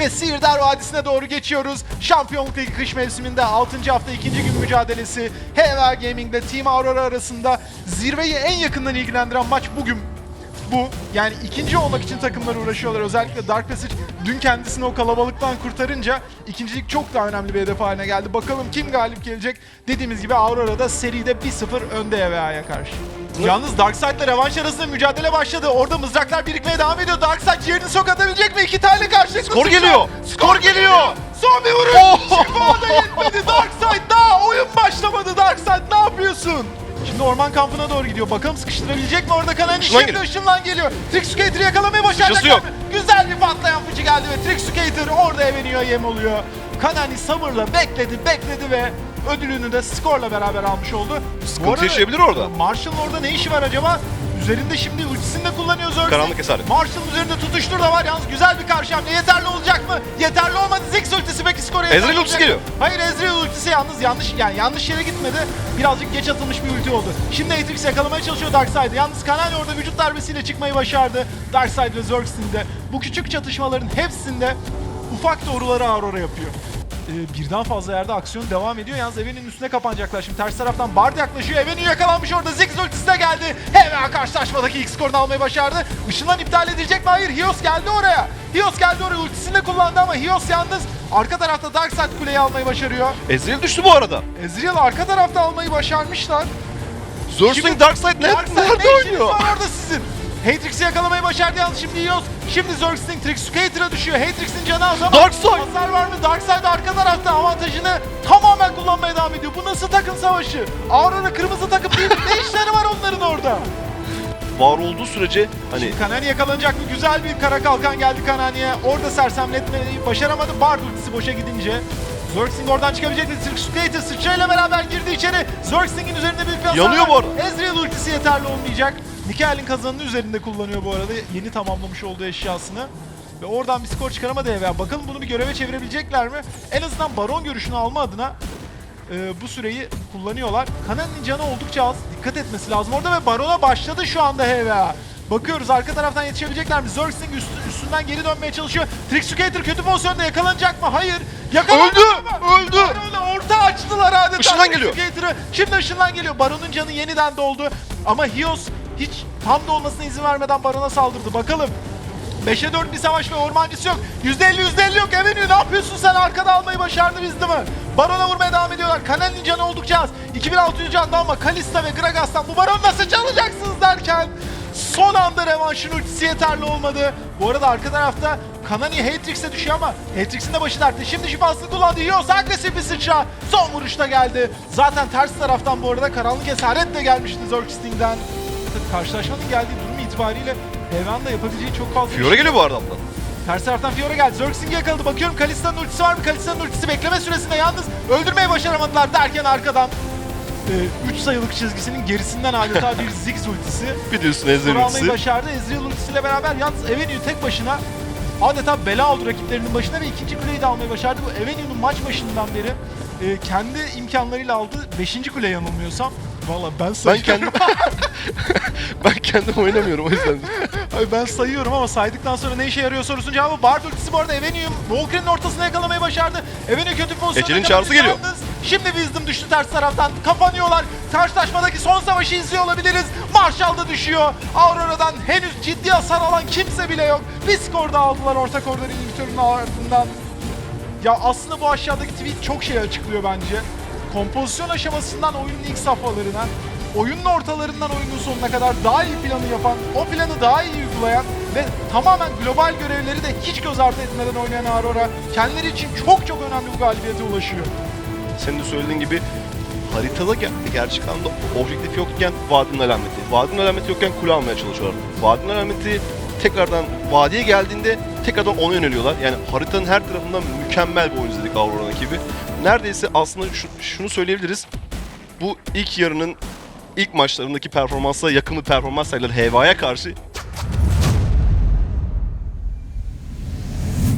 ve Sihirdar Vadisi'ne doğru geçiyoruz. Şampiyonluk Ligi kış mevsiminde 6. hafta 2. gün mücadelesi HVA Gaming ile Team Aurora arasında zirveyi en yakından ilgilendiren maç bugün bu. Yani ikinci olmak için takımlar uğraşıyorlar. Özellikle Dark Passage dün kendisini o kalabalıktan kurtarınca ikincilik çok daha önemli bir hedef haline geldi. Bakalım kim galip gelecek? Dediğimiz gibi Aurora'da seride 1-0 önde HVA'ya karşı. Yalnız Darkseid ile Revanş arasında mücadele başladı. Orada mızraklar birikmeye devam ediyor. Darkseid ciğerini sokatabilecek mi? İki tane karşılıklı Skor geliyor. Skor geliyor. Son bir vuruş. Oh! Şifa da yetmedi. Darkseid daha oyun başlamadı. Darkseid ne yapıyorsun? Şimdi orman kampına doğru gidiyor. Bakalım sıkıştırabilecek mi orada Kanani? Işınlan Şimdi geliyor. ışınlan geliyor. Başaracaklar Sıçrası yok. mı? Güzel bir patlayan fıçı geldi ve Tricksucator orada eveniyor, yem oluyor. Kanani sabırla bekledi, bekledi ve ödülünü de skorla beraber almış oldu. Sıkıntı yaşayabilir orada. Marshall'ın orada ne işi var acaba? Üzerinde şimdi ultisini de kullanıyor Zerxing. Karanlık esaret. Marshall'ın üzerinde tutuştur da var. Yalnız güzel bir karşı hamle. Yeterli olacak mı? Yeterli olmadı. Ziggs ultisi peki skora yeterli Ezreal ultisi geliyor. Hayır Ezreal ultisi yalnız yanlış yani yanlış yere gitmedi. Birazcık geç atılmış bir ulti oldu. Şimdi Atrix yakalamaya çalışıyor Darkseid'i. Yalnız Kanani orada vücut darbesiyle çıkmayı başardı. Darkseid ve Zerxing de bu küçük çatışmaların hepsinde ufak doğruları Aurora yapıyor. Ee, birden fazla yerde aksiyon devam ediyor. Yalnız Even'in üstüne kapanacaklar. Şimdi ters taraftan Bard yaklaşıyor. Even'in yakalanmış orada. Ziggs ultisi de geldi. Hemen karşılaşmadaki ilk skorunu almayı başardı. Işınlan iptal edilecek mi? Hayır. Hios geldi oraya. Hios geldi oraya. Ultisini de kullandı ama Hios yalnız arka tarafta Darkseid kuleyi almayı başarıyor. Ezreal düştü bu arada. Ezreal arka tarafta almayı başarmışlar. Zerxing Darkseid ne? Darkseid Nerede ne oynuyor? var orada sizin? Hatrix'i yakalamayı başardı yalnız şimdi Hios. Şimdi Zerxing Tricksucator'a düşüyor. Hatrix'in canı az ama Darkseid! hasar var mı? Darkseid arka tarafta avantajını tamamen kullanmaya devam ediyor. Bu nasıl takım savaşı? Aurora kırmızı takım değil. ne işleri var onların orada? Var olduğu sürece hani Kanani yakalanacak mı? Güzel bir kara kalkan geldi Kanani'ye. Orada sersemletmeyi başaramadı. Bard ultisi boşa gidince. Zerxing oradan çıkabilecekti. Tricksucator sıçrayla beraber girdi içeri. Zerxing'in üzerinde bir hasar Yanıyor bu arada. Ezreal ultisi yeterli olmayacak. Mikael'in kazanını üzerinde kullanıyor bu arada. Yeni tamamlamış olduğu eşyasını. Ve oradan bir skor çıkaramadı eve. Bakalım bunu bir göreve çevirebilecekler mi? En azından baron görüşünü alma adına e, bu süreyi kullanıyorlar. Kanan'ın canı oldukça az. Dikkat etmesi lazım orada ve Baron'a başladı şu anda HVA. Bakıyoruz arka taraftan yetişebilecekler mi? Zerxing üstü- üstünden geri dönmeye çalışıyor. Tricksucator kötü pozisyonda yakalanacak mı? Hayır. Yakalanmadı Öldü, ama öldü. Baron'a orta açtılar adeta. Işınlan geliyor. Şimdi ışınlan geliyor. Baron'un canı yeniden doldu. Ama Hios hiç tam dolmasına izin vermeden Baron'a saldırdı. Bakalım 5'e 4 bir savaş ve ormancısı yok. %50 %50 yok. Evenü ne yapıyorsun sen? Arkada almayı başardı bizdi mi? Baron'a vurmaya devam ediyorlar. Kanal'in canı oldukça az. 2600 canlı ama Kalista ve Gragas'tan bu Baron nasıl çalacaksınız derken son anda revanşın ultisi yeterli olmadı. Bu arada arka tarafta Kanani Hatrix'e düşüyor ama Hatrix'in de başı dertte. Şimdi şifasını kullandı. Yos agresif bir sıçra. Son vuruşta geldi. Zaten ters taraftan bu arada karanlık esaret de gelmişti Zergsting'den. Tabii karşılaşmanın geldiği durum itibariyle Hevan da yapabileceği çok fazla Fiora şey geliyor bu arada. Ters taraftan Fiora geldi. Zerxing'i yakaladı. Bakıyorum Kalista'nın ultisi var mı? Kalista'nın ultisi bekleme süresinde yalnız öldürmeyi başaramadılar derken arkadan 3 sayılık çizgisinin gerisinden adeta bir Ziggs ultisi. Bir de üstüne Ezreal ultisi. başardı. Ezreal ultisiyle beraber yalnız Avenue tek başına adeta bela oldu rakiplerinin başına ve ikinci kuleyi de almayı başardı. Bu Avenue'nun maç başından beri e, kendi imkanlarıyla aldığı 5. kule yanılmıyorsam. Valla ben Ben sayıyorum. kendim ben kendim oynamıyorum o yüzden. Ay ben sayıyorum ama saydıktan sonra ne işe yarıyor sorusunun cevabı Bard ultisi bu arada Evenue'yu Valkyrie'nin ortasına yakalamayı başardı. Evenue kötü bir pozisyonda Ecel'in çağrısı geliyor. yalnız. Şimdi Wisdom düştü ters taraftan. Kapanıyorlar. Karşılaşmadaki son savaşı izliyor olabiliriz. Marshall da düşüyor. Aurora'dan henüz ciddi hasar alan kimse bile yok. Bir skor da aldılar orta koridor inhibitörünün ardından. Ya aslında bu aşağıdaki tweet çok şey açıklıyor bence. Kompozisyon aşamasından oyunun ilk safhalarına, oyunun ortalarından oyunun sonuna kadar daha iyi planı yapan, o planı daha iyi uygulayan ve tamamen global görevleri de hiç göz ardı etmeden oynayan Aurora kendileri için çok çok önemli bu galibiyete ulaşıyor. Senin de söylediğin gibi haritada ger- gerçek anlamda objektif yokken vadinin alameti. Vadinin alameti yokken kule almaya çalışıyorlar. Vadinin alameti tekrardan vadiye geldiğinde tekrardan ona yöneliyorlar. Yani haritanın her tarafından mükemmel bir oyun izledik Aurora'nın ekibi. Neredeyse aslında şu- şunu söyleyebiliriz. Bu ilk yarının ilk maçlarındaki performansa yakın bir performans sergiledi HVA'ya karşı